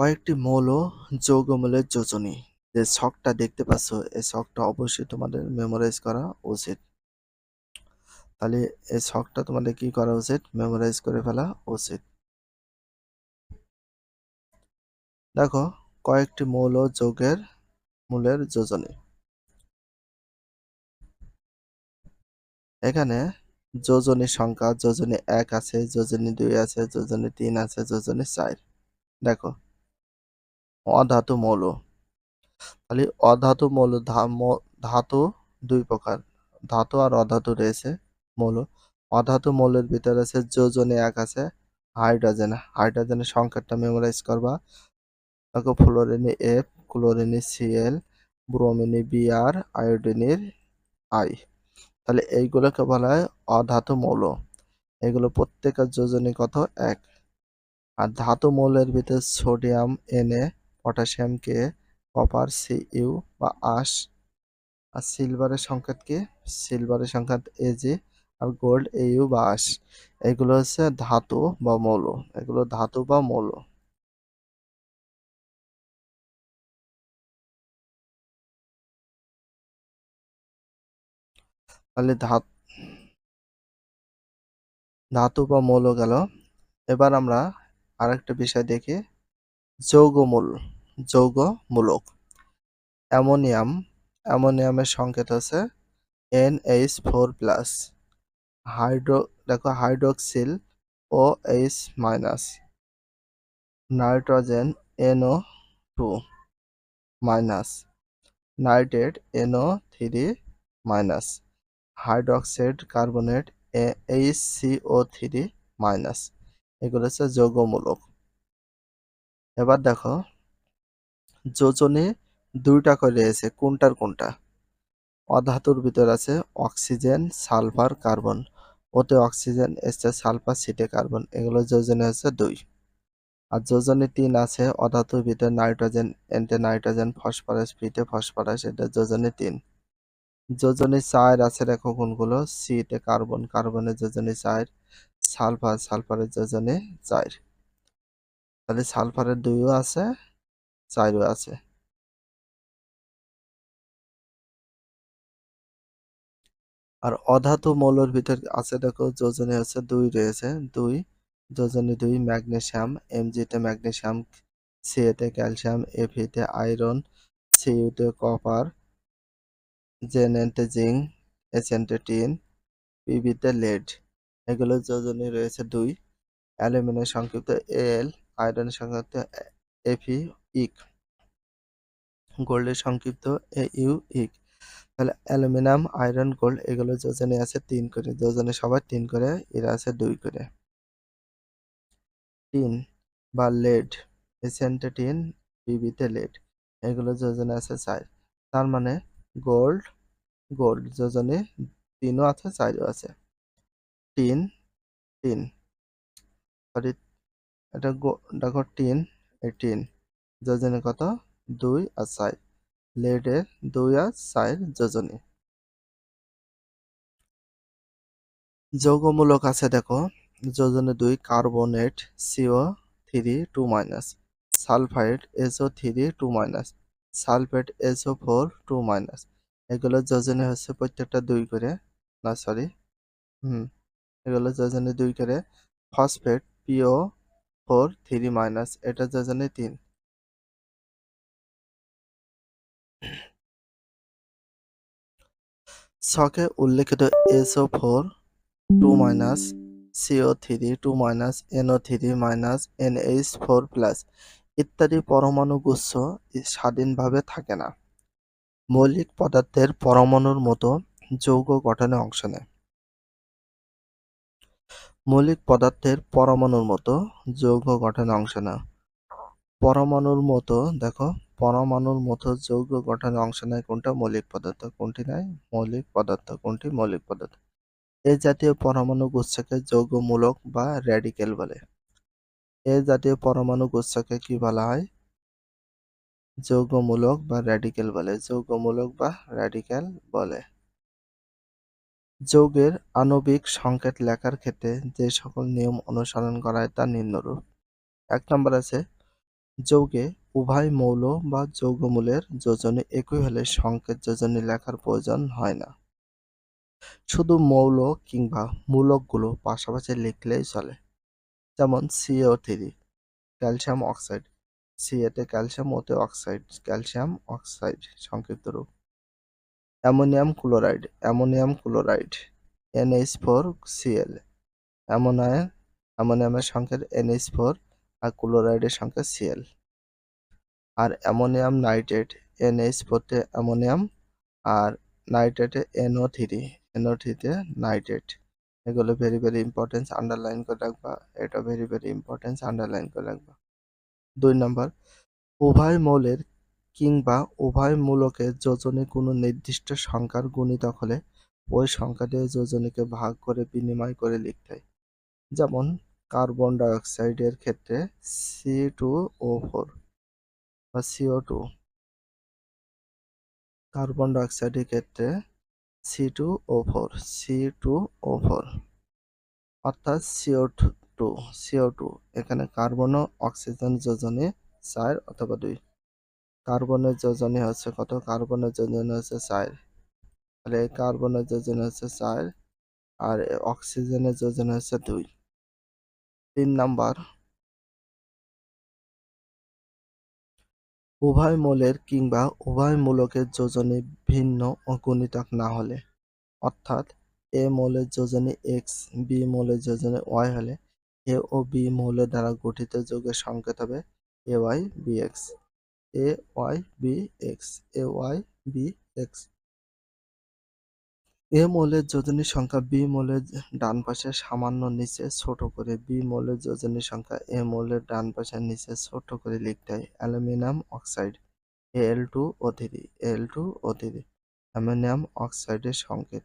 কয়েকটি মৌল যৌগমূলের যোজনী। যে ছকটা দেখতে পাচ্ছ, এই ছকটা অবশ্যই তোমাদের মেমোরাইজ করা উচিত। তাহলে এই ছকটা তোমাদের কি করা উচিত? মেমোরাইজ করে ফেলা উচিত। দেখো, কয়েকটি মৌল যৌগের মূলের যোজনী। এখানে যোজনী সংখ্যা, যোজনী এক আছে, যোজনী দুই আছে, যোজনী তিন আছে, যোজনী চার। দেখো অধাতু মৌল। তাহলে অধাতু মৌল ধাতু দুই প্রকার। ধাতু আর অধাতু রয়েছে মৌল। অধাতু মৌলের ভিতরে আছে যোজনে এক আছে, হাইড্রোজেন। হাইড্রোজেনের সংখ্যাটা মেমোরাইজ করবা। দেখো fluorine F chlorine C L bromine B R আয়োডিনের I তাহলে এইগুলোকে বলা হয় অধাতু মৌল। এগুলো প্রত্যেকের যোজনী কত? এক। আর ধাতু মৌলের ভিতরে sodium N A potassium K copper C U বা আশ আর সিলভারের সংকেত কি সিলভারের সংকেত এজি আর গোল্ড এ ইউ বা আশ। এগুলো হচ্ছে ধাতু বা মৌল। এগুলো ধাতু বা মৌল। তাহলে ধাত, ধাতু বা মৌল গেল। এবার আমরা আরেকটা বিষয় দেখি। যৌগমূল, যৌগমূলক। অ্যামোনিয়াম, অ্যামোনিয়ামের সংকেত আছে N H four plus. Hydro, দেখো hydroxyl, O H minus. Nitrogen, N O two minus. Nitrate, N O three minus. Hydroxide, carbonate H C O three minus. এগুলো হচ্ছে যৌগমূলক। এবার দেখো, যোজনে দুইটা করে রয়েছে, কোনটার কোনটা? অধাতুর ভিতর আছে অক্সিজেন, সালফার, কার্বন। ওতে অক্সিজেন, এসছে সালফার, সিটে কার্বন। এগুলো যোজনে হচ্ছে দুই। আর যোজনে তিন আছে অধাতুর ভিতরে নাইট্রোজেন, এন্টে নাইট্রোজেন, ফসফরাস, ফিটে ফসফরাস, এটা যোজনে তিন। যোজনে চার আছে, দেখো কোনগুলো? সিটে কার্বন, কার্বনের যোজনে চার, সালফার, সালফারের যোজনে চার। তাহলে সালফারের দুইও আছে, চারও আছে। আর অধাতু মৌলের ভিতর আছে দেখো, যোজনে আছে দুই রয়েছে, দুই। যোজনে দুই ম্যাগনেশিয়াম এমজিতে ম্যাগনেশিয়াম সিএতে ক্যালসিয়াম এফিতে আয়রন সিইউতে কপার জেনেন্টে জিঙ্ক এসেন্টে টিন পিবিতে লেড এগুলো যোজনে রয়েছে দুই। অ্যালুমিনিয়াম সংক্ষিপ্ত এল আয়রনের সংক্ষিপ্ত এফি ইক গোল্ডের সংক্ষিপ্ত এ ইউ ইক তাহলে অ্যালুমিনিয়াম আয়রন গোল্ড এগুলো যোজনে আছে তিন করে যোজনে সবার তিন করে এরা আছে দুই করে টিন বা লেড এসেন্টে টিন পিবিতে লেড এগুলো যোজনে আছে চার তার মানে গোল্ড গোল্ড যোজনে তিনও আছে চারও আছে টিন টিন সরি এটা দেখো টিন এই টিন যোজনে কত? দুই আর চার। লেডের দুই আর চার যোজনী। যৌগমূলক আছে দেখো। যোজনে দুই, carbonate C O three, two minus. Sulphide, S O three, two minus. Sulphate, S O four, two minus. এগুলো যোজনে হচ্ছে প্রত্যেকটা দুই করে। না, সরি। হুম। এগুলো যোজনে দুই করে। Phosphate, P O four, three minus, এটা যোজনে তিন। ছকে উল্লেখিত S O four, two minus, C O three, two minus, N O three minus, N H four plus ইত্যাদি পরমাণু গুচ্ছ স্বাধীনভাবে থাকে না। মৌলিক পদার্থের পরমাণুর মতো যৌগ গঠনে অংশ নেয়। মৌলিক পদার্থের পরমাণুর মতো যৌগ গঠনে অংশ নেয়। পরমাণুর মতো, দেখো, পরমাণুর মতো যৌগ গঠনে অংশ নেয় কোনটা? মৌলিক পদার্থ। কোনটি নাই? মৌলিক পদার্থ। কোনটি? মৌলিক পদার্থ। এ জাতীয় পরমাণু গুচ্ছকে যৌগমূলক বা র্যাডিক্যাল বলে। এ জাতীয় পরমাণু গুচ্ছকে কি বলা হয়? যৌগমূলক বা র্যাডিক্যাল বলে। যৌগমূলক বা র্যাডিক্যাল বলে। যৌগের আণবিক সংকেত লেখার ক্ষেত্রে যে সকল নিয়ম অনুসরণ করা হয় তা নিম্নরূপ। এক নম্বর আছে, যৌগে উভয় মৌল বা যৌগমূলের যোজনী একই হলে সংকেত যোজনী লেখার প্রয়োজন হয় না। শুধু মৌল কিংবা মূলকগুলো পাশাপাশি লিখলেই চলে। যেমন C O three calcium oxide. সিএতে calcium ওতে অক্সাইড। ক্যালসিয়াম অক্সাইড, সংক্ষিপ্ত রূপ। Ammonium chloride ammonium chloride N H four C L ammonia, অ্যামোনিয়ামের সংখ্যা এনএইচ ফোর আর ক্লোরাইডের সংখ্যা সিএল আর অ্যামোনিয়াম নাইট্রেট এনএইচ ফোরতে অ্যামোনিয়াম আর নাইট্রেটে N O three N O থ্রিতে নাইট্রেট। এগুলো ভেরি ভেরি ইম্পর্টেন্স আন্ডারলাইন করে রাখবা। এটা ভেরি ভেরি ইম্পর্টেন্স আন্ডারলাইন করে রাখবা। দুই নম্বর, উভয় মৌলের কিংবা উভয় মূলকের যোজনী কোনো নির্দিষ্ট সংখ্যার গুণিতক হলে ওই সংখ্যা দিয়ে যোজনীকে ভাগ করে বিনিময় করে লিখতে হয়। যেমন, কার্বন ডাইঅক্সাইডের ক্ষেত্রে সি টু ও ফোর বা সিও টু। কার্বন ডাইঅক্সাইডের ক্ষেত্রে C two O four, C two O four. অর্থাৎ C O two C O two, এখানে কার্বন ও অক্সিজেন যোজনে চার অথবা দুই। কার্বনের যোজনী হচ্ছে কত? কার্বনের যোজনী হচ্ছে চার। তাহলে এই কার্বনের যোজনী হচ্ছে চার আর অক্সিজেনের যোজনী হচ্ছে দুই। তিন নাম্বার। উভয় মূলের কিংবা উভয় মূলকের যোজনী ভিন্ন ও গুণিতক না হলে, অর্থাৎ এ মৌলের যোজনী এক্স, বি মৌলের যোজনী ওয়াই হলে এ ও বি মৌলের দ্বারা গঠিত যৌগের সংকেত হবে A Y B X. A Y B X A Y B X A মৌলের যোজনী সংখ্যা বি মৌলের ডান পাশে সামান্য নিচে ছোট করে বি মৌলের যোজনী সংখ্যা এ মৌলের ডান পাশে নিচে ছোট করে লিখতে হয়। Aluminium oxide L two O L two O three ammonium অক্সাইডের সংকেত।